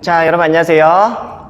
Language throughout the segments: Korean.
자, 여러분 안녕하세요.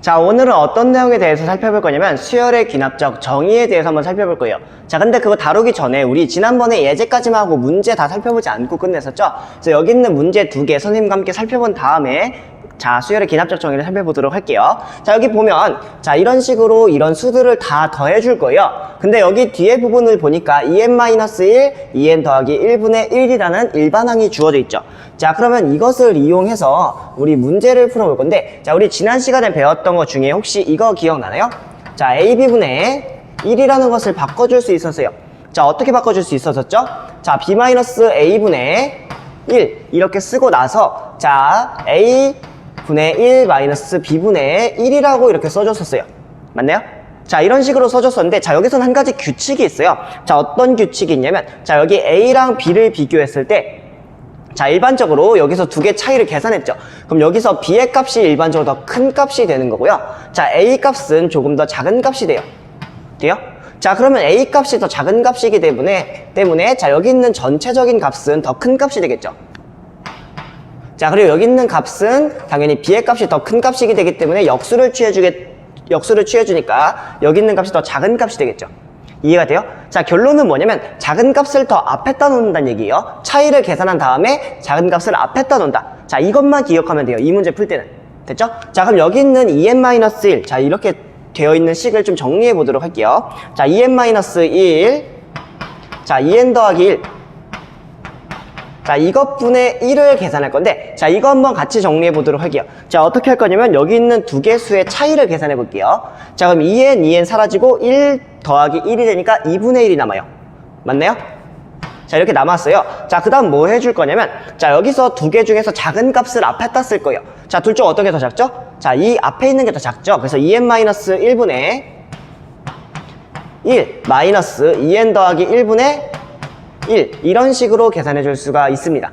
자, 오늘은 어떤 내용에 대해서 살펴볼 거냐면 수열의 귀납적 정의에 대해서 한번 살펴볼 거예요. 자, 근데 그거 다루기 전에 우리 지난번에 예제까지만 하고 문제 다 살펴보지 않고 끝냈었죠? 그래서 여기 있는 문제 두 개 선생님과 함께 살펴본 다음에 자, 수열의 기납적 정의를 살펴보도록 할게요. 자, 여기 보면, 자, 이런 식으로 이런 수들을 다 더해 줄 거예요. 근데 여기 뒤에 부분을 보니까 2n-1, 2n 더하기 1분의 1이라는 일반항이 주어져 있죠. 자, 그러면 이것을 이용해서 우리 문제를 풀어볼 건데, 자, 우리 지난 시간에 배웠던 것 중에 혹시 이거 기억나나요? 자, ab분의 1이라는 것을 바꿔줄 수 있었어요. 자, 어떻게 바꿔줄 수 있었었죠? 자, b-a분의 1 이렇게 쓰고 나서 자, a 분의 1 마이너스 b분의 1이라고 이렇게 써줬었어요. 맞나요? 자, 이런 식으로 써줬었는데, 자, 여기서는 한 가지 규칙이 있어요. 자, 어떤 규칙이 있냐면, 자, 여기 a랑 b를 비교했을 때, 자, 일반적으로 여기서 두 개 차이를 계산했죠. 그럼 여기서 b의 값이 일반적으로 더 큰 값이 되는 거고요. 자, a 값은 조금 더 작은 값이 돼요. 돼요? 자, 그러면 a 값이 더 작은 값이기 때문에, 때문에, 자, 여기 있는 전체적인 값은 더 큰 값이 되겠죠. 자, 그리고 여기 있는 값은 당연히 b의 값이 더 큰 값이기 되기 때문에 역수를 취해주게, 역수를 취해주니까 여기 있는 값이 더 작은 값이 되겠죠. 이해가 돼요? 자, 결론은 뭐냐면 작은 값을 더 앞에다 놓는다는 얘기예요. 차이를 계산한 다음에 작은 값을 앞에다 놓는다. 자, 이것만 기억하면 돼요. 이 문제 풀 때는. 됐죠? 자, 그럼 여기 있는 2n-1. 자, 이렇게 되어 있는 식을 좀 정리해 보도록 할게요. 자, 2n-1. 자, 2n 더하기 1. 자, 이것분의 1을 계산할 건데, 자, 이거 한번 같이 정리해 보도록 할게요. 자, 어떻게 할 거냐면, 여기 있는 두 개 수의 차이를 계산해 볼게요. 자, 그럼 2n, 2n 사라지고, 1 더하기 1이 되니까 2분의 1이 남아요. 맞나요? 자, 이렇게 남았어요. 자, 그 다음 뭐 해줄 거냐면, 자, 여기서 두 개 중에서 작은 값을 앞에다 쓸 거예요. 자, 둘 중 어떤 게 더 작죠? 자, 이 앞에 있는 게 더 작죠? 그래서 2n-1분의 1 마이너스 2n 더하기 1분의 1 이런 식으로 계산해 줄 수가 있습니다.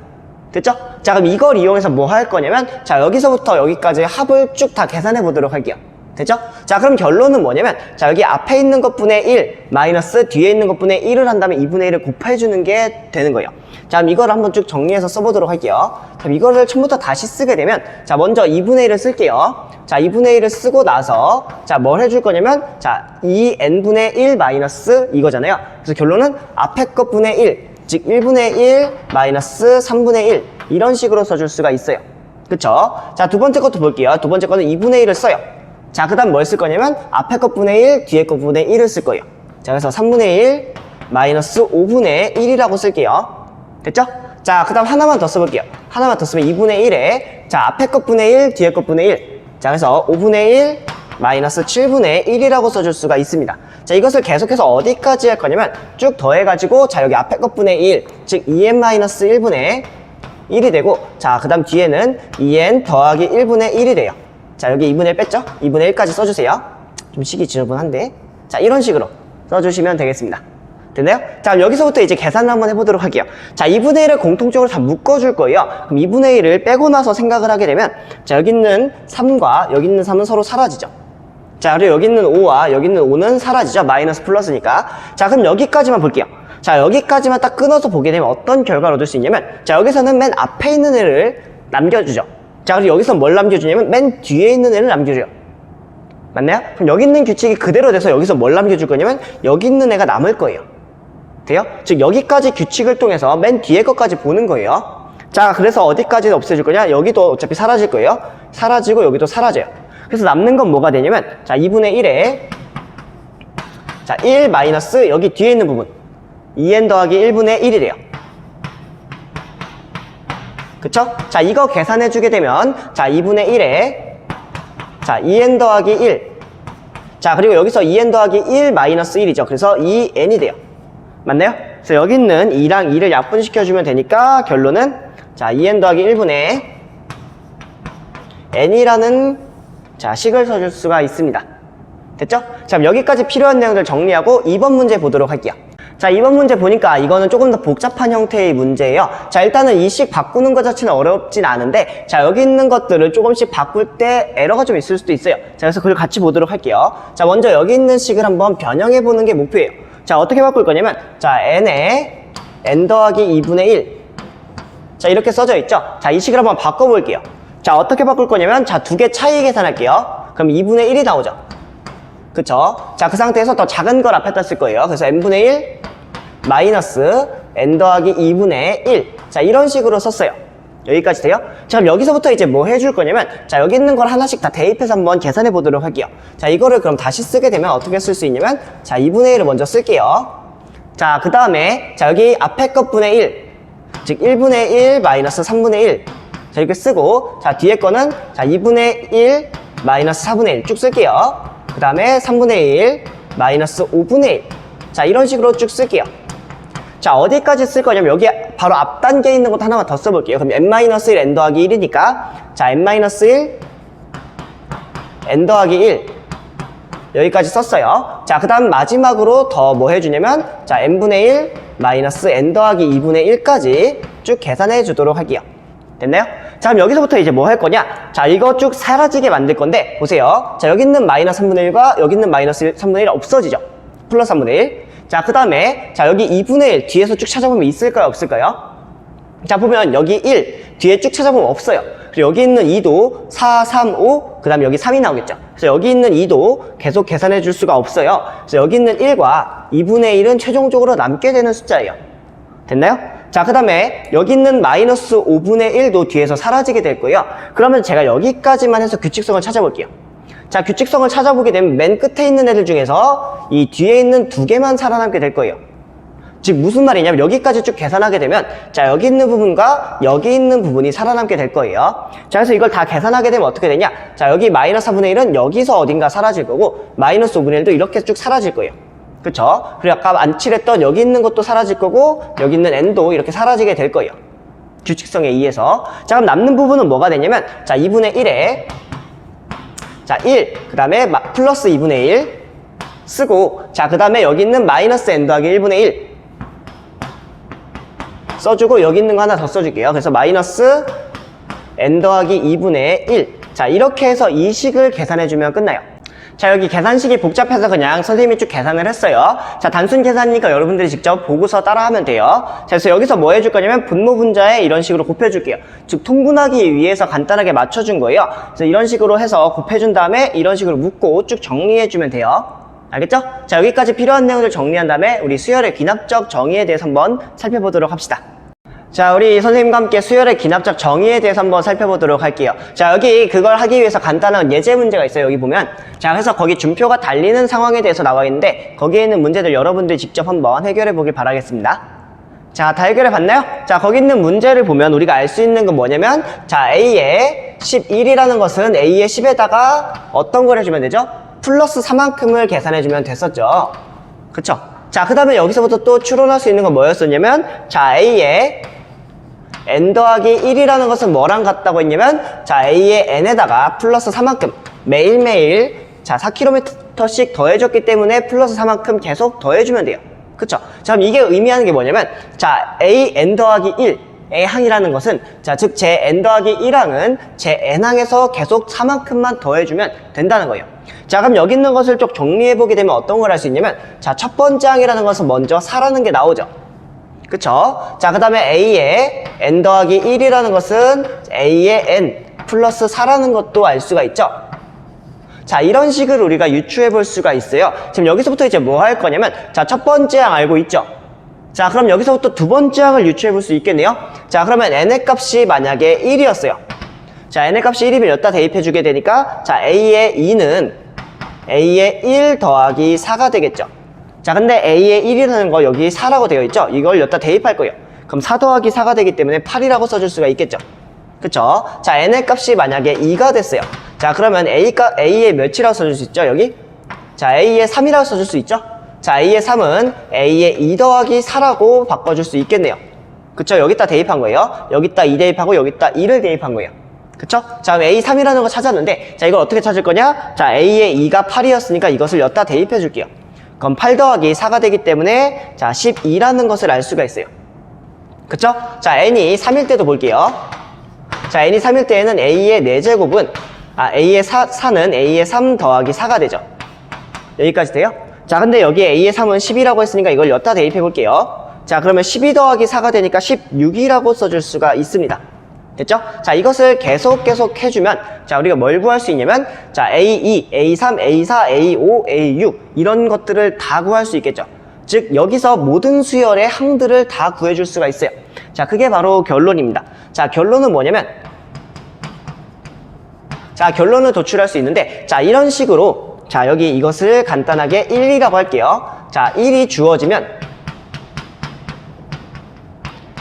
됐죠? 자 그럼 이걸 이용해서 뭐 할 거냐면 자 여기서부터 여기까지 합을 쭉 다 계산해 보도록 할게요. 됐죠? 자 그럼 결론은 뭐냐면 자 여기 앞에 있는 것분의 1 마이너스 뒤에 있는 것분의 1을 한 다음에 2분의 1을 곱해 주는 게 되는 거예요. 자 이걸 한번 쭉 정리해서 써보도록 할게요. 자 이거를 처음부터 다시 쓰게 되면 자 먼저 2분의 1을 쓸게요. 자 2분의 1을 쓰고 나서 자 뭘 해줄 거냐면 자 2n분의 1 마이너스 이거잖아요. 그래서 결론은 앞에 것분의 1 즉 1분의 1 마이너스 3분의 1 이런 식으로 써줄 수가 있어요. 그쵸? 자, 두 번째 것도 볼게요. 두 번째 거는 2분의 1을 써요. 자, 그 다음 뭘 쓸 거냐면 앞에 것분의 1, 뒤에 것분의 1을 쓸 거예요. 자, 그래서 3분의 1 마이너스 5분의 1이라고 쓸게요. 됐죠? 자, 그 다음 하나만 더 써볼게요. 하나만 더 쓰면 2분의 1에 자, 앞에 것분의 1, 뒤에 것분의 1. 자, 그래서 5분의 1 마이너스 7분의 1이라고 써줄 수가 있습니다. 자, 이것을 계속해서 어디까지 할 거냐면 쭉 더해가지고 자, 여기 앞에 것분의 1, 즉 2n-1분의 1이 되고 자, 그 다음 뒤에는 2n 더하기 1분의 1이 돼요. 자, 여기 2분의 1 뺐죠? 2분의 1까지 써주세요. 좀 식이 지저분한데. 자, 이런 식으로 써주시면 되겠습니다. 됐나요? 자, 그럼 여기서부터 이제 계산을 한번 해보도록 할게요. 자, 2분의 1을 공통적으로 다 묶어줄 거예요. 그럼 2분의 1을 빼고 나서 생각을 하게 되면, 자, 여기 있는 3과 여기 있는 3은 서로 사라지죠. 자, 그리고 여기 있는 5와 여기 있는 5는 사라지죠. 마이너스 플러스니까. 자, 그럼 여기까지만 볼게요. 자, 여기까지만 딱 끊어서 보게 되면 어떤 결과를 얻을 수 있냐면, 자, 여기서는 맨 앞에 있는 애를 남겨주죠. 자, 그리고 여기서 뭘 남겨주냐면, 맨 뒤에 있는 애를 남겨줘요. 맞나요? 그럼 여기 있는 규칙이 그대로 돼서 여기서 뭘 남겨줄 거냐면, 여기 있는 애가 남을 거예요. 돼요? 즉, 여기까지 규칙을 통해서 맨 뒤에 것까지 보는 거예요. 자, 그래서 어디까지 없애줄 거냐? 여기도 어차피 사라질 거예요. 사라지고 여기도 사라져요. 그래서 남는 건 뭐가 되냐면, 자, 2분의 1에, 자, 1 마이너스 여기 뒤에 있는 부분. 2n 더하기 1분의 1이 돼요. 그쵸? 자, 이거 계산해 주게 되면, 자, 2분의 1에, 자, 2n 더하기 1. 자, 그리고 여기서 2n 더하기 1 마이너스 1이죠. 그래서 2n이 돼요. 맞나요? 그래서 여기 있는 2랑 2를 약분시켜 주면 되니까 결론은, 자, 2n 더하기 1분의 n이라는, 자, 식을 써줄 수가 있습니다. 됐죠? 자, 여기까지 필요한 내용들 정리하고 2번 문제 보도록 할게요. 자, 2번 문제 보니까 이거는 조금 더 복잡한 형태의 문제예요. 자, 일단은 이 식 바꾸는 것 자체는 어렵진 않은데, 자, 여기 있는 것들을 조금씩 바꿀 때 에러가 좀 있을 수도 있어요. 자, 그래서 그걸 같이 보도록 할게요. 자, 먼저 여기 있는 식을 한번 변형해 보는 게 목표예요. 자, 어떻게 바꿀 거냐면, 자, n에 n 더하기 2분의 1. 자, 이렇게 써져 있죠? 자, 이 식을 한번 바꿔볼게요. 자, 어떻게 바꿀 거냐면, 자, 두 개 차이 계산할게요. 그럼 2분의 1이 나오죠. 그쵸? 자, 그 상태에서 더 작은 걸 앞에다 쓸 거예요. 그래서 n분의 1 마이너스 n 더하기 2분의 1. 자, 이런 식으로 썼어요. 여기까지 돼요? 자, 그럼 여기서부터 이제 뭐 해줄 거냐면, 자, 여기 있는 걸 하나씩 다 대입해서 한번 계산해 보도록 할게요. 자, 이거를 그럼 다시 쓰게 되면 어떻게 쓸 수 있냐면, 자, 2분의 1을 먼저 쓸게요. 자, 그 다음에, 자, 여기 앞에 것분의 1. 즉, 1분의 1 마이너스 3분의 1. 자, 이렇게 쓰고, 자, 뒤에 거는, 자, 2분의 1 마이너스 4분의 1 쭉 쓸게요. 그 다음에 3분의 1 마이너스 5분의 1. 자, 이런 식으로 쭉 쓸게요. 자, 어디까지 쓸 거냐면 여기 바로 앞 단계에 있는 것도 하나만 더 써볼게요. 그럼 n-1 n 더하기 1이니까 자, n-1 n 더하기 1 여기까지 썼어요. 자, 그 다음 마지막으로 더 뭐 해주냐면 자, n분의 1 마이너스 n 더하기 2분의 1까지 쭉 계산해 주도록 할게요. 됐나요? 자, 그럼 여기서부터 이제 뭐 할 거냐? 자, 이거 쭉 사라지게 만들 건데 보세요. 자, 여기 있는 마이너스 3분의 1과 여기 있는 마이너스 1, 3분의 1 없어지죠. 플러스 3분의 1. 자, 그 다음에 자, 여기 2분의 1 뒤에서 쭉 찾아보면 있을까요? 없을까요? 자, 보면 여기 1 뒤에 쭉 찾아보면 없어요. 그리고 여기 있는 2도 4, 3, 5, 그 다음에 여기 3이 나오겠죠. 그래서 여기 있는 2도 계속 계산해 줄 수가 없어요. 그래서 여기 있는 1과 2분의 1은 최종적으로 남게 되는 숫자예요. 됐나요? 자, 그 다음에 여기 있는 마이너스 5분의 1도 뒤에서 사라지게 될 거예요. 그러면 제가 여기까지만 해서 규칙성을 찾아볼게요. 자, 규칙성을 찾아보게 되면 맨 끝에 있는 애들 중에서 이 뒤에 있는 두 개만 살아남게 될 거예요. 즉 무슨 말이냐면 여기까지 쭉 계산하게 되면 자 여기 있는 부분과 여기 있는 부분이 살아남게 될 거예요. 자 그래서 이걸 다 계산하게 되면 어떻게 되냐? 자 여기 마이너스 4분의 1은 여기서 어딘가 사라질 거고 마이너스 5분의 1도 이렇게 쭉 사라질 거예요. 그쵸? 그리고 아까 안 칠했던 여기 있는 것도 사라질 거고 여기 있는 n도 이렇게 사라지게 될 거예요. 규칙성에 의해서. 자 그럼 남는 부분은 뭐가 되냐면 자 2분의 1에 자 1, 그 다음에 플러스 2분의 1 쓰고 자 그 다음에 여기 있는 마이너스 n 더하기 1분의 1 써주고 여기 있는 거 하나 더 써줄게요. 그래서 마이너스 n 더하기 2분의 1. 자 이렇게 해서 이 식을 계산해주면 끝나요. 자 여기 계산식이 복잡해서 그냥 선생님이 쭉 계산을 했어요. 자 단순 계산이니까 여러분들이 직접 보고서 따라하면 돼요. 자 그래서 여기서 뭐 해줄 거냐면 분모 분자에 이런 식으로 곱해줄게요. 즉 통분하기 위해서 간단하게 맞춰준 거예요. 그래서 이런 식으로 해서 곱해준 다음에 이런 식으로 묶고 쭉 정리해주면 돼요. 알겠죠? 자 여기까지 필요한 내용들 정리한 다음에 우리 수열의 귀납적 정의에 대해서 한번 살펴보도록 합시다. 자 우리 선생님과 함께 수열의 귀납적 정의에 대해서 한번 살펴보도록 할게요. 자 여기 그걸 하기 위해서 간단한 예제 문제가 있어요. 여기 보면 자 그래서 거기 준표가 달리는 상황에 대해서 나와 있는데 거기에 있는 문제들 여러분들이 직접 한번 해결해 보길 바라겠습니다. 자, 다 해결해 봤나요? 자, 거기 있는 문제를 보면 우리가 알 수 있는 건 뭐냐면, 자, A의 11이라는 것은 A의 10에다가 어떤 걸 해주면 되죠? 플러스 4만큼을 계산해주면 됐었죠. 그쵸? 자, 그 다음에 여기서부터 또 추론할 수 있는 건 뭐였었냐면, 자, A의 n 더하기 1이라는 것은 뭐랑 같다고 했냐면, 자, A의 n에다가 플러스 4만큼 매일매일 자, 4km씩 더해줬기 때문에 플러스 4만큼 계속 더해주면 돼요. 그쵸? 자, 그럼 이게 의미하는 게 뭐냐면, 자, a n 더하기 1, a 항이라는 것은, 자, 즉, 제 n 더하기 1항은 제 n 항에서 계속 4만큼만 더해주면 된다는 거예요. 자, 그럼 여기 있는 것을 좀 정리해보게 되면 어떤 걸 할 수 있냐면, 자, 첫 번째 항이라는 것은 먼저 4라는 게 나오죠. 그쵸? 자, 그 다음에 a의 n 더하기 1이라는 것은 a의 n 플러스 4라는 것도 알 수가 있죠. 자, 이런 식으로 우리가 유추해 볼 수가 있어요. 지금 여기서부터 이제 뭐 할 거냐면, 자, 첫 번째 항 알고 있죠? 자, 그럼 여기서부터 두 번째 항을 유추해 볼 수 있겠네요. 자, 그러면 n의 값이 만약에 1이었어요. 자, n의 값이 1이면 여기다 대입해 주게 되니까, 자, a의 2는 a의 1 더하기 4가 되겠죠. 자, 근데 a의 1이라는 거 여기 4라고 되어 있죠? 이걸 여기다 대입할 거예요. 그럼 4 더하기 4가 되기 때문에 8이라고 써줄 수가 있겠죠. 그쵸? 자, n의 값이 만약에 2가 됐어요. 자, 그러면 a 값, a의 몇이라고 써줄 수 있죠, 여기? 자, a의 3이라고 써줄 수 있죠? 자, a의 3은 a의 2 더하기 4라고 바꿔줄 수 있겠네요. 그쵸? 여기다 대입한 거예요. 여기다 2 대입하고 여기다 2를 대입한 거예요. 그쵸? 자, 그럼 a 3이라는 거 찾았는데, 자, 이걸 어떻게 찾을 거냐? 자, a의 2가 8이었으니까 이것을 여기다 대입해 줄게요. 그럼 8 더하기 4가 되기 때문에, 자, 12라는 것을 알 수가 있어요. 그쵸? 자, n이 3일 때도 볼게요. 자, n이 3일 때에는 a의 4제곱은 아, a의 4, 4는 a의 3 더하기 4가 되죠. 여기까지 돼요? 자, 근데 여기 a의 3은 10이라고 했으니까 이걸 여기다 대입해 볼게요. 자, 그러면 12 더하기 4가 되니까 16이라고 써줄 수가 있습니다. 됐죠? 자, 이것을 계속 계속 해주면, 자, 우리가 뭘 구할 수 있냐면, 자, A2, A3, A4, A5, A6, 이런 것들을 다 구할 수 있겠죠. 즉, 여기서 모든 수열의 항들을 다 구해줄 수가 있어요. 자, 그게 바로 결론입니다. 자, 결론은 뭐냐면, 자, 결론을 도출할 수 있는데, 자, 이런 식으로, 자, 여기 이것을 간단하게 1이라고 할게요. 자, 1이 주어지면,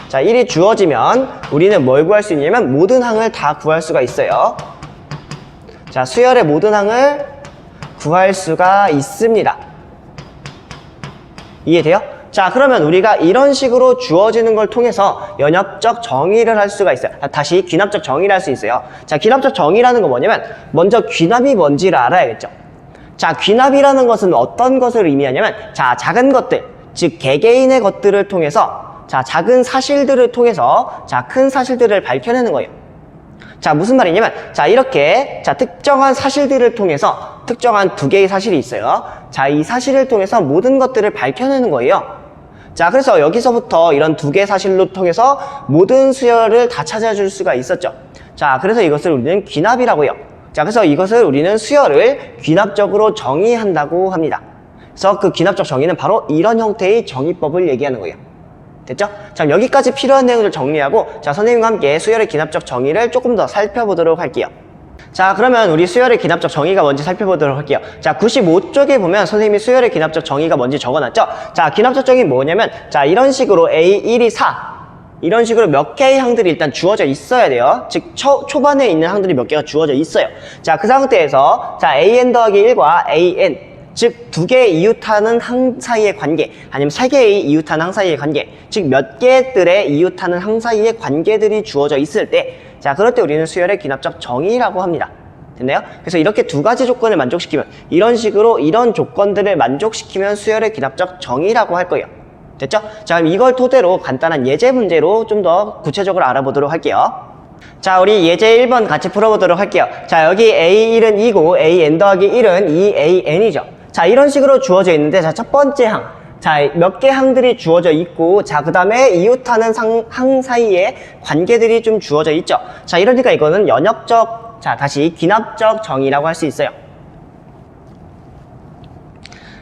자, 1이 주어지면 우리는 뭘 구할 수 있냐면 모든 항을 다 구할 수가 있어요. 자, 수열의 모든 항을 구할 수가 있습니다. 이해돼요? 자, 그러면 우리가 이런 식으로 주어지는 걸 통해서 연협적 정의를 할 수가 있어요. 아, 다시 귀납적 정의를 할 수 있어요. 자, 귀납적 정의라는 건 뭐냐면 먼저 귀납이 뭔지를 알아야겠죠. 자, 귀납이라는 것은 어떤 것을 의미하냐면 자, 작은 것들, 즉 개개인의 것들을 통해서 자, 작은 사실들을 통해서 자, 큰 사실들을 밝혀내는 거예요. 자, 무슨 말이냐면, 자, 이렇게, 자, 특정한 사실들을 통해서 특정한 두 개의 사실이 있어요. 자, 이 사실을 통해서 모든 것들을 밝혀내는 거예요. 자, 그래서 여기서부터 이런 두 개의 사실로 통해서 모든 수열을 다 찾아줄 수가 있었죠. 자, 그래서 이것을 우리는 귀납이라고 해요. 자, 그래서 이것을 우리는 수열을 귀납적으로 정의한다고 합니다. 그래서 그 귀납적 정의는 바로 이런 형태의 정의법을 얘기하는 거예요. 됐죠? 자, 여기까지 필요한 내용을 정리하고 자, 선생님과 함께 수열의 기납적 정의를 조금 더 살펴보도록 할게요. 자, 그러면 우리 수열의 기납적 정의가 뭔지 살펴보도록 할게요. 자, 95쪽에 보면 선생님이 수열의 기납적 정의가 뭔지 적어놨죠? 자, 기납적 정의 뭐냐면 자, 이런 식으로 A1이 4 이런 식으로 몇 개의 항들이 일단 주어져 있어야 돼요. 즉, 초, 초반에 있는 항들이 몇 개가 주어져 있어요. 자, 그 상태에서 자, AN 더하기 1과 AN 즉 두 개의 이웃하는 항 사이의 관계 아니면 세 개의 이웃하는 항 사이의 관계 즉 몇 개들의 이웃하는 항 사이의 관계들이 주어져 있을 때 자 그럴 때 우리는 수열의 기납적 정의라고 합니다 됐나요? 그래서 이렇게 두 가지 조건을 만족시키면 이런 식으로 이런 조건들을 만족시키면 수열의 기납적 정의라고 할 거예요 됐죠? 자 그럼 이걸 토대로 간단한 예제 문제로 좀 더 구체적으로 알아보도록 할게요 자, 우리 예제 1번 같이 풀어보도록 할게요. 자, 여기 A1은 2고 AN 더하기 1은 2AN이죠. 자, 이런 식으로 주어져 있는데, 자, 첫 번째 항. 자, 몇 개 항들이 주어져 있고, 자, 그 다음에 이웃하는 상, 항 사이에 관계들이 좀 주어져 있죠. 자, 이러니까 이거는 연역적, 자, 다시 기납적 정의라고 할 수 있어요.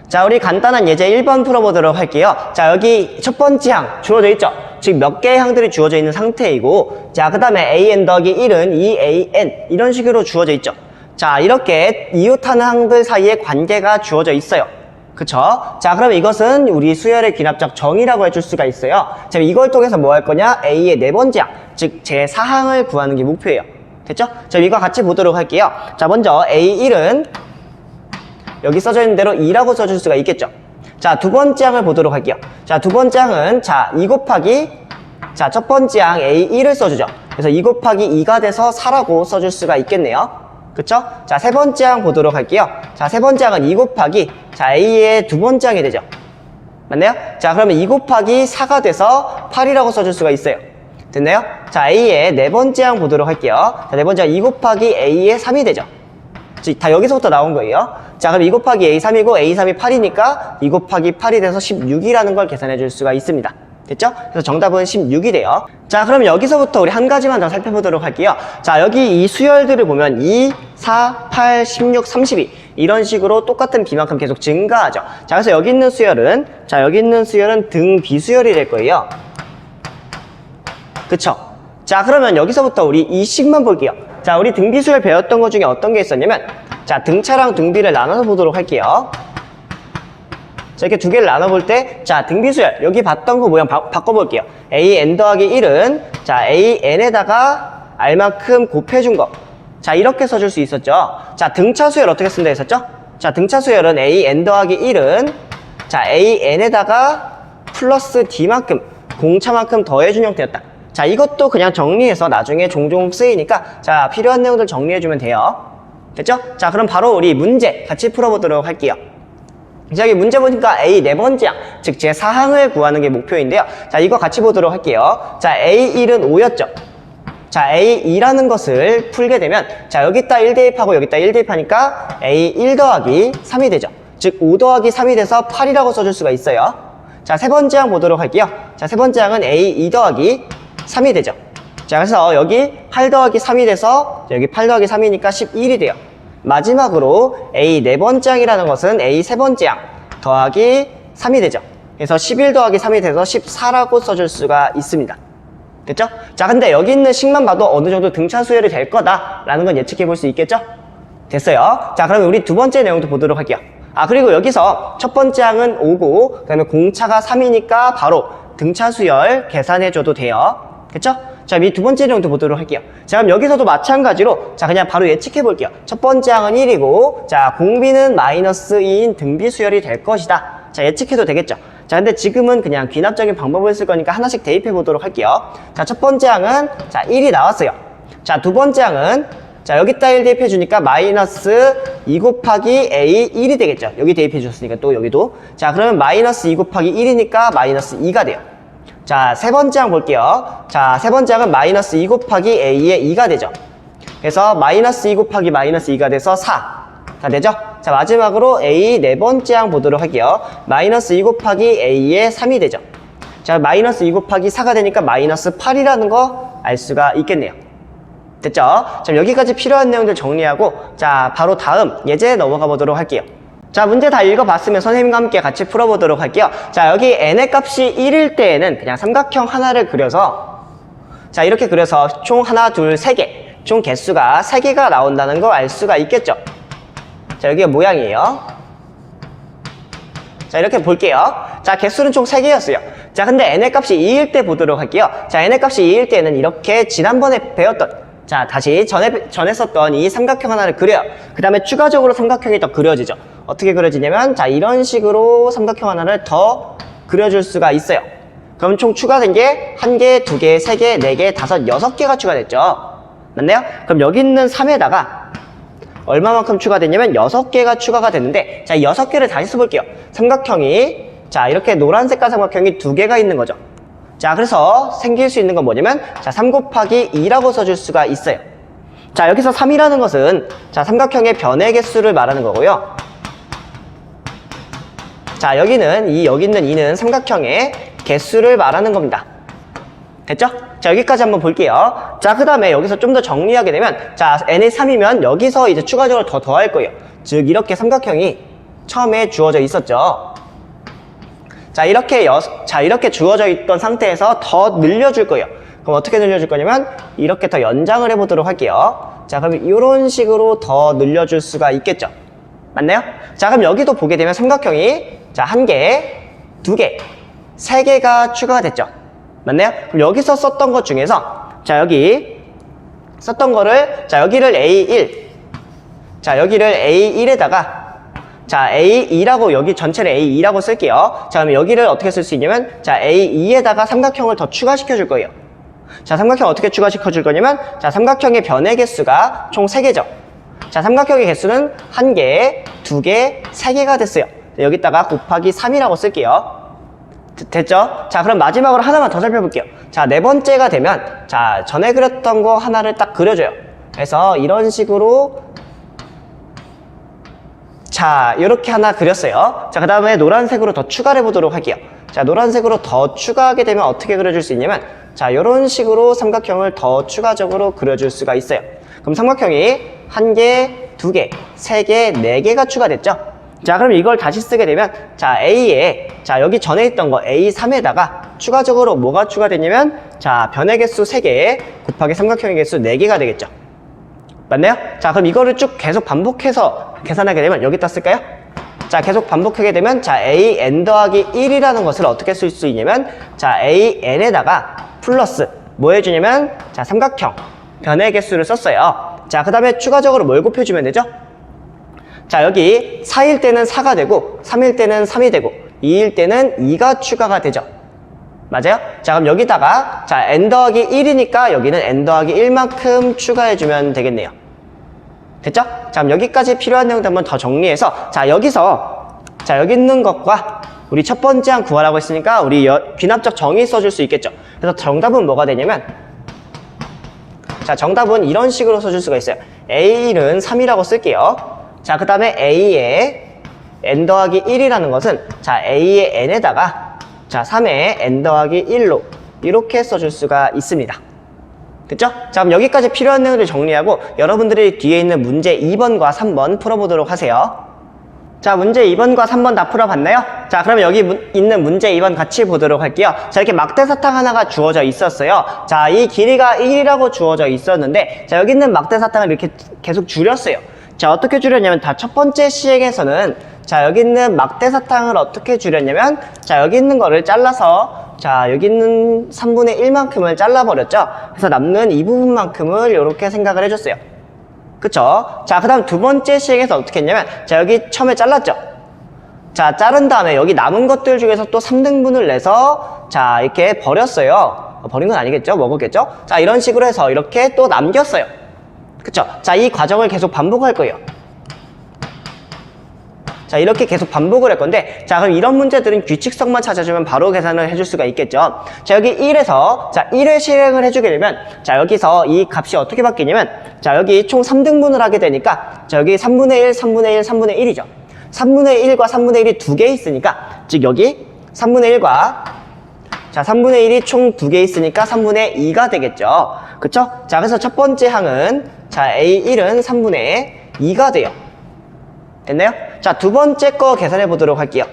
자, 우리 간단한 예제 1번 풀어보도록 할게요. 자, 여기 첫 번째 항 주어져 있죠? 즉, 몇 개의 항들이 주어져 있는 상태이고, 자, 그 다음에 an 더하기 1은 2an. 이런 식으로 주어져 있죠? 자, 이렇게 이웃하는 항들 사이에 관계가 주어져 있어요. 그쵸? 자, 그럼 이것은 우리 수열의 기납적 정의라고 해줄 수가 있어요. 자, 이걸 통해서 뭐 할 거냐? A의 네 번째 항, 즉, 제4항을 구하는 게 목표예요. 됐죠? 자, 이거 같이 보도록 할게요. 자, 먼저 A1은 여기 써져 있는 대로 2라고 써줄 수가 있겠죠. 자, 두 번째 항을 보도록 할게요. 자, 두 번째 항은 자, 2 곱하기 자, 첫 번째 항 A1을 써주죠. 그래서 2 곱하기 2가 돼서 4라고 써줄 수가 있겠네요. 그쵸? 자, 세 번째 항 보도록 할게요. 자, 세 번째 항은 2 곱하기 자, A의 두 번째 항이 되죠. 맞나요? 자, 그러면 2 곱하기 4가 돼서 8이라고 써줄 수가 있어요. 됐나요? 자, A의 네 번째 항 보도록 할게요. 자, 네 번째 항 2 곱하기 A의 3이 되죠. 즉, 다 여기서부터 나온 거예요. 자, 그럼 2 곱하기 A3이고 A3이 8이니까 2 곱하기 8이 돼서 16이라는 걸 계산해 줄 수가 있습니다. 됐죠? 그래서 정답은 16이 돼요. 자, 그럼 여기서부터 우리 한 가지만 더 살펴보도록 할게요. 자, 여기 이 수열들을 보면 2, 4, 8, 16, 32 이런 식으로 똑같은 비만큼 계속 증가하죠. 자, 그래서 여기 있는 수열은 자, 여기 있는 수열은 등 비수열이 될 거예요. 그쵸? 자, 그러면 여기서부터 우리 이 식만 볼게요. 자, 우리 등비수열 배웠던 것 중에 어떤 게 있었냐면 자, 등차랑 등비를 나눠서 보도록 할게요. 자, 이렇게 두 개를 나눠볼 때, 자, 등비수열. 여기 봤던 거 모양 바, 바꿔볼게요. AN 더하기 1은, 자, AN에다가 R만큼 곱해준 거. 자, 이렇게 써줄 수 있었죠. 자, 등차수열 어떻게 쓴다 했었죠? 자, 등차수열은 AN 더하기 1은, 자, AN에다가 플러스 D만큼, 공차만큼 더해준 형태였다. 자, 이것도 그냥 정리해서 나중에 종종 쓰이니까, 자, 필요한 내용들 정리해주면 돼요. 됐죠? 자, 그럼 바로 우리 문제 같이 풀어보도록 할게요. 자, 여기 문제 보니까 A 네 번째 항, 즉 제4항을 구하는 게 목표인데요. 자, 이거 같이 보도록 할게요. 자, A1은 5였죠. 자, A2라는 것을 풀게 되면 자, 여기다 1 대입하고 여기다 1 대입하니까 A1 더하기 3이 되죠. 즉, 5 더하기 3이 돼서 8이라고 써줄 수가 있어요. 자, 세 번째 항 보도록 할게요. 자, 세 번째 항은 A2 더하기 3이 되죠. 자, 그래서 여기 8 더하기 3이 돼서 여기 8 더하기 3이니까 11이 돼요. 마지막으로 A 네 번째 항이라는 것은 A 세 번째 항 더하기 3이 되죠. 그래서 11 더하기 3이 돼서 14라고 써줄 수가 있습니다. 됐죠? 자, 근데 여기 있는 식만 봐도 어느 정도 등차 수열이 될 거다라는 건 예측해 볼 수 있겠죠? 됐어요. 자, 그러면 우리 두 번째 내용도 보도록 할게요. 아, 그리고 여기서 첫 번째 항은 5고, 그 다음에 공차가 3이니까 바로 등차 수열 계산해 줘도 돼요. 됐죠? 자, 이 두 번째 내용도 보도록 할게요. 자, 그럼 여기서도 마찬가지로, 자, 그냥 바로 예측해 볼게요. 첫 번째 항은 1이고, 자, 공비는 마이너스 2인 등비 수열이 될 것이다. 자, 예측해도 되겠죠? 자, 근데 지금은 그냥 귀납적인 방법을 쓸 거니까 하나씩 대입해 보도록 할게요. 자, 첫 번째 항은, 자, 1이 나왔어요. 자, 두 번째 항은, 자, 여기다 1 대입해 주니까 마이너스 2 곱하기 A 1이 되겠죠. 여기 대입해 줬으니까 또 여기도. 자, 그러면 마이너스 2 곱하기 1이니까 마이너스 2가 돼요. 자, 세 번째 항 볼게요. 자, 세 번째 항은 마이너스 2 곱하기 A의 2가 되죠. 그래서 마이너스 2 곱하기 마이너스 2가 돼서 4. 다 되죠? 자, 마지막으로 A 네 번째 항 보도록 할게요. 마이너스 2 곱하기 A의 3이 되죠. 자, 마이너스 2 곱하기 4가 되니까 마이너스 8이라는 거 알 수가 있겠네요. 됐죠? 자, 여기까지 필요한 내용들 정리하고, 자, 바로 다음 예제 넘어가 보도록 할게요. 자, 문제 다 읽어봤으면 선생님과 함께 같이 풀어보도록 할게요. 자, 여기 n의 값이 1일 때에는 그냥 삼각형 하나를 그려서, 자, 이렇게 그려서 총 하나, 둘, 세 개, 총 개수가 세 개가 나온다는 걸 알 수가 있겠죠? 자, 여기가 모양이에요. 자, 이렇게 볼게요. 자, 개수는 총 3개였어요. 자, 근데 n의 값이 2일 때 보도록 할게요. 자, n의 값이 2일 때는 이렇게 지난번에 배웠던 자, 다시 전에, 전에 썼던 이 삼각형 하나를 그려요. 그 다음에 추가적으로 삼각형이 더 그려지죠. 어떻게 그려지냐면, 자, 이런 식으로 삼각형 하나를 더 그려줄 수가 있어요. 그럼 총 추가된 게 한 개, 두 개, 세 개, 네 개, 다섯, 여섯 개가 추가됐죠. 맞나요? 그럼 여기 있는 3에다가 얼마만큼 추가됐냐면 6개가 추가가 됐는데 자 6개를 다시 써볼게요 삼각형이 자 이렇게 노란 색깔 삼각형이 두 개가 있는 거죠 자 그래서 생길 수 있는 건 뭐냐면 자 3 곱하기 2라고 써줄 수가 있어요 자 여기서 3이라는 것은 자 삼각형의 변의 개수를 말하는 거고요 자 여기는 이 여기 있는 2는 삼각형의 개수를 말하는 겁니다 됐죠? 자, 여기까지 한번 볼게요. 자, 그 다음에 여기서 좀 더 정리하게 되면, 자, n이 3이면 여기서 이제 추가적으로 더 더할 거예요. 즉, 이렇게 삼각형이 처음에 주어져 있었죠. 자, 이렇게 여, 자, 이렇게 주어져 있던 상태에서 더 늘려줄 거예요. 그럼 어떻게 늘려줄 거냐면, 이렇게 더 연장을 해보도록 할게요. 자, 그럼 이런 식으로 더 늘려줄 수가 있겠죠. 맞나요? 자, 그럼 여기도 보게 되면 삼각형이, 자, 한 개, 두 개, 세 개가 추가가 됐죠. 맞나요? 그럼 여기서 썼던 것 중에서 자 여기 썼던 거를 자 여기를 A1 자 여기를 A1에다가 자 A2라고 여기 전체를 A2라고 쓸게요 자 그럼 여기를 어떻게 쓸 수 있냐면 자 A2에다가 삼각형을 더 추가시켜 줄 거예요 자 삼각형 어떻게 추가시켜 줄 거냐면 자 삼각형의 변의 개수가 총 3개죠 자 삼각형의 개수는 1개, 2개, 3개가 됐어요 여기다가 곱하기 3이라고 쓸게요 됐죠? 자, 그럼 마지막으로 하나만 더 살펴볼게요. 자, 네 번째가 되면, 자, 전에 그렸던 거 하나를 딱 그려줘요. 그래서 이런 식으로, 자, 이렇게 하나 그렸어요. 자, 그 다음에 노란색으로 더 추가를 해보도록 할게요. 자, 노란색으로 더 추가하게 되면 어떻게 그려줄 수 있냐면, 자, 이런 식으로 삼각형을 더 추가적으로 그려줄 수가 있어요. 그럼 삼각형이 한 개, 두 개, 세 개, 네 개가 추가됐죠? 자 그럼 이걸 다시 쓰게 되면 자 A에 자 여기 전에 있던 거 A3에다가 추가적으로 뭐가 추가됐냐면 자 변의 개수 3개 곱하기 삼각형의 개수 4개가 되겠죠 맞나요? 자 그럼 이거를 쭉 계속 반복해서 계산하게 되면 여기다 쓸까요? 자 계속 반복하게 되면 자 AN 더하기 1이라는 것을 어떻게 쓸 수 있냐면 자 AN에다가 플러스 뭐 해주냐면 자 삼각형 변의 개수를 썼어요 자 그 다음에 추가적으로 뭘 곱해주면 되죠? 자, 여기 4일 때는 4가 되고, 3일 때는 3이 되고, 2일 때는 2가 추가가 되죠. 맞아요? 자, 그럼 여기다가, 자, n 더하기 1이니까 여기는 n 더하기 1만큼 추가해주면 되겠네요. 됐죠? 자, 그럼 여기까지 필요한 내용들 한번 더 정리해서, 자, 여기서, 자, 여기 있는 것과 우리 첫 번째 항 구하라고 했으니까 우리 여, 귀납적 정의 써줄 수 있겠죠. 그래서 정답은 뭐가 되냐면, 자, 정답은 이런 식으로 써줄 수가 있어요. A1은 3이라고 쓸게요. 자, 그 다음에 A의 n 더하기 1이라는 것은 자, A의 n에다가 자, 3의 n 더하기 1로 이렇게 써줄 수가 있습니다. 됐죠? 자, 그럼 여기까지 필요한 내용들 정리하고 여러분들이 뒤에 있는 문제 2번과 3번 풀어보도록 하세요. 자, 문제 2번과 3번 다 풀어봤나요? 자, 그럼 여기 문- 있는 문제 2번 같이 보도록 할게요. 자, 이렇게 막대사탕 하나가 주어져 있었어요. 자, 이 길이가 1이라고 주어져 있었는데, 자, 여기 있는 막대사탕을 이렇게 계속 줄였어요. 자, 어떻게 줄였냐면, 다 첫 번째 시행에서는, 자, 여기 있는 막대 사탕을 어떻게 줄였냐면, 자, 여기 있는 거를 잘라서, 자, 여기 있는 3분의 1만큼을 잘라버렸죠? 그래서 남는 이 부분만큼을 이렇게 생각을 해줬어요. 그쵸? 자, 그 다음 두 번째 시행에서 어떻게 했냐면, 자, 여기 처음에 잘랐죠? 자, 자른 다음에 여기 남은 것들 중에서 또 3등분을 내서, 자, 이렇게 버렸어요. 어, 버린 건 아니겠죠? 먹었겠죠? 자, 이런 식으로 해서 이렇게 또 남겼어요. 그쵸? 자, 이 과정을 계속 반복할 거예요. 자, 이렇게 계속 반복을 할 건데, 자, 그럼 이런 문제들은 규칙성만 찾아주면 바로 계산을 해줄 수가 있겠죠. 자, 여기 1에서, 자, 1을 실행을 해주게 되면, 자, 여기서 이 값이 어떻게 바뀌냐면, 자, 여기 총 3등분을 하게 되니까, 자, 여기 3분의 1, 3분의 1, 3분의 1이죠. 3분의 1과 3분의 1이 두 개 있으니까, 즉, 여기 3분의 1과 자, 3분의 1이 총 두 개 있으니까 3분의 2가 되겠죠. 그쵸? 자, 그래서 첫 번째 항은, 자, A1은 3분의 2가 돼요. 됐나요? 자, 두 번째 거 계산해 보도록 할게요.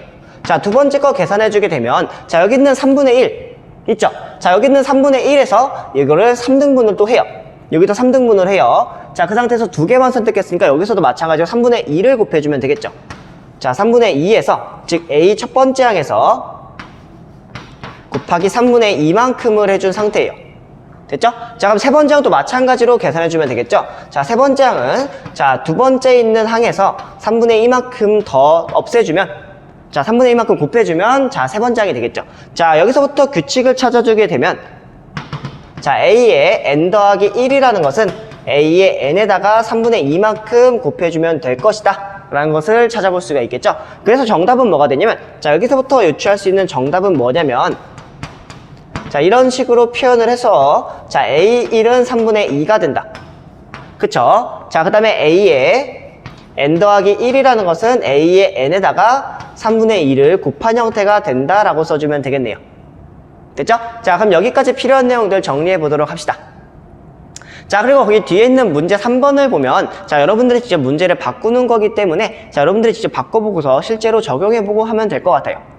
자, 두 번째 거 계산해 주게 되면, 자, 여기 있는 3분의 1. 있죠? 자, 여기 있는 3분의 1에서 이거를 3등분을 또 해요. 여기도 3등분을 해요. 자, 그 상태에서 두 개만 선택했으니까 여기서도 마찬가지로 3분의 2를 곱해주면 되겠죠. 자, 3분의 2에서, 즉, A 첫 번째 항에서 곱하기 3분의 2만큼을 해준 상태예요. 됐죠? 자, 그럼 세 번째 항도 마찬가지로 계산해 주면 되겠죠? 자, 세 번째 항은, 자, 두 번째 있는 항에서 3분의 2만큼 더 없애주면, 자, 3분의 2만큼 곱해주면, 자, 세 번째 항이 되겠죠? 자, 여기서부터 규칙을 찾아주게 되면, 자, A의 n 더하기 1이라는 것은 A의 n에다가 3분의 2만큼 곱해주면 될 것이다. 라는 것을 찾아볼 수가 있겠죠? 그래서 정답은 뭐가 되냐면, 자, 여기서부터 유추할 수 있는 정답은 뭐냐면, 자, 이런 식으로 표현을 해서, 자, A1은 3분의 2가 된다. 그쵸? 자, 그 다음에 A의 n 더하기 1이라는 것은 A의 n에다가 3분의 2를 곱한 형태가 된다라고 써주면 되겠네요. 됐죠? 자, 그럼 여기까지 필요한 내용들 정리해 보도록 합시다. 자, 그리고 거기 뒤에 있는 문제 3번을 보면, 자, 여러분들이 직접 문제를 바꾸는 거기 때문에, 자, 여러분들이 직접 바꿔보고서 실제로 적용해보고 하면 될 것 같아요.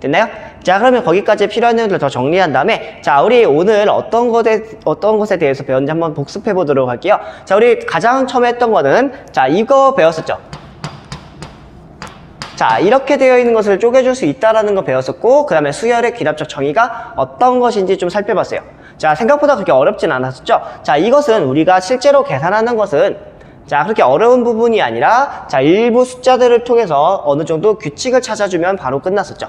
됐나요? 자, 그러면 거기까지 필요한 내용들 더 정리한 다음에, 자, 우리 오늘 어떤 것에, 어떤 것에 대해서 배웠는지 한번 복습해 보도록 할게요. 자, 우리 가장 처음에 했던 거는, 자, 이거 배웠었죠? 자, 이렇게 되어 있는 것을 쪼개줄 수 있다라는 거 배웠었고, 그 다음에 수열의 기납적 정의가 어떤 것인지 좀 살펴봤어요. 자, 생각보다 그렇게 어렵진 않았었죠? 자, 이것은 우리가 실제로 계산하는 것은 자, 그렇게 어려운 부분이 아니라, 자, 일부 숫자들을 통해서 어느 정도 규칙을 찾아주면 바로 끝났었죠.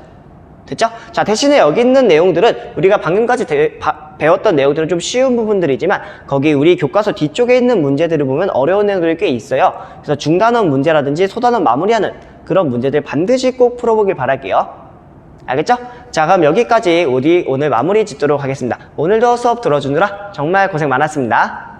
됐죠? 자, 대신에 여기 있는 내용들은 우리가 방금까지 대- 바- 배웠던 내용들은 좀 쉬운 부분들이지만 거기 우리 교과서 뒤쪽에 있는 문제들을 보면 어려운 내용들이 꽤 있어요. 그래서 중단원 문제라든지 소단원 마무리하는 그런 문제들 반드시 꼭 풀어보길 바랄게요. 알겠죠? 자, 그럼 여기까지 우리 오늘 마무리 짓도록 하겠습니다. 오늘도 수업 들어주느라 정말 고생 많았습니다.